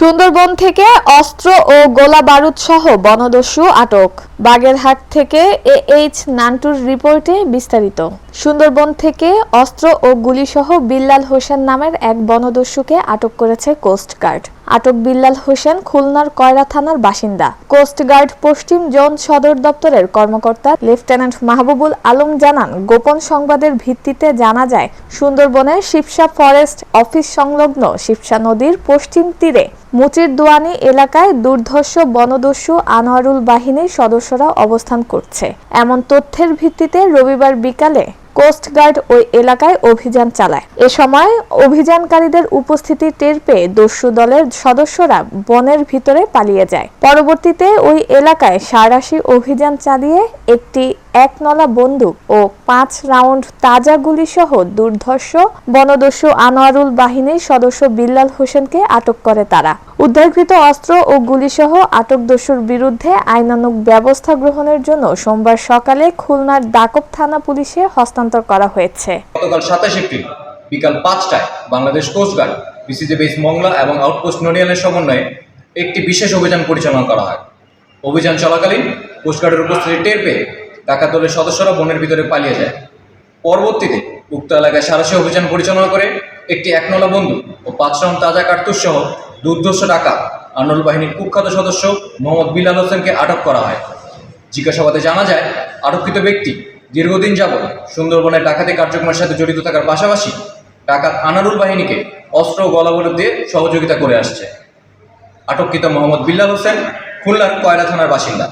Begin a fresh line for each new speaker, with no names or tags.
সুন্দরবন থেকে অস্ত্র ও গোলা বারুদ সহ বনদস্যু আটক। বাগেরহাট থেকে এ এইচ নান্টুর রিপোর্টে বিস্তারিত। সুন্দরবন থেকে অস্ত্র ও গুলিসহ বিল্লাল হোসেন নামের এক বনদস্যুকে আটক করেছে কোস্টগার্ড আটক বিল্লাল হোসেন খুলনার কয়রা থানার বাসিন্দা। কোস্টগার্ড পশ্চিম জোন সদর দপ্তরের কর্মকর্তা লেফটেন্যান্ট মাহবুবুল আলম জানান, গোপন সংবাদের ভিত্তিতে জানা যায়, সুন্দরবনের শিবসা ফরেস্ট অফিস সংলগ্ন শিবসা নদীর পশ্চিম তীরে মুচির দোয়ানি এলাকায় দুর্ধর্ষ বনদস্যু আনোয়ারুল বাহিনীর সদস্যরা অবস্থান করছে। এমন তথ্যের ভিত্তিতে রবিবার বিকালে কোস্টগার্ড ওই এলাকায় অভিযান চালায়। এ সময় অভিযানকারীদের উপস্থিতি টের পেয়ে দস্যু দলের সদস্যরা বনের ভিতরে পালিয়ে যায়। পরবর্তীতে ওই এলাকায় সাঁড়াশি অভিযান চালিয়ে একটি একনলা বন্দুক ও পাঁচ রাউন্ড তাজা গুলি সহ দুর্ধর্ষ বনদস্যু আনোয়ারুল বাহিনীর সদস্য বিল্লাল হোসেনকে আটক করে তারা। উদ্ধারকৃত অস্ত্র ও গুলিসহ আটক দস্যুর বিরুদ্ধে আইনানুগ ব্যবস্থা গ্রহণের জন্য সোমবার সকালে খুলনার দাকব থানা পুলিশে হস্তান্তর করা হয়েছে।
গতকাল সাতাশ এপ্রিল বিকাল পাঁচটায় Bangladesh coastguard BCG base Mongla এবং আউটপোস্ট নড়িয়ালের সমন্বয়ে একটি বিশেষ অভিযান পরিচালনা করা হয়। অভিযান চলাকালীন কোস্টগার্ডের উপস্থিতি টের পেয়ে ডাকাত দলের সদস্যরা বনের ভিতরে পালিয়ে যায়। পরবর্তীতে উক্ত এলাকায় সারাশি অভিযান পরিচালনা করে একটি একনলা বন্ধু ও পাঁচ রাউন্ড তাজা কার্তুস সহ দুর্ধর্ষ ডাকাত আন্দোলন বাহিনীর কুখ্যাত সদস্য মোহাম্মদ বিলাল হোসেনকে আটক করা হয়। জিজ্ঞাসাবাদে জানা যায়, আটককৃত ব্যক্তি দীর্ঘদিন যাবৎ সুন্দরবনের ডাকাতি কার্যক্রমের সাথে জড়িত থাকার পাশাপাশি ডাকাত আনারুল বাহিনীকে অস্ত্র ও গলাবরত দিয়ে সহযোগিতা করে আসছে। আটককৃত মোহাম্মদ বিল্লাল হোসেন, খুলনার কয়রা থানার বাসিন্দা।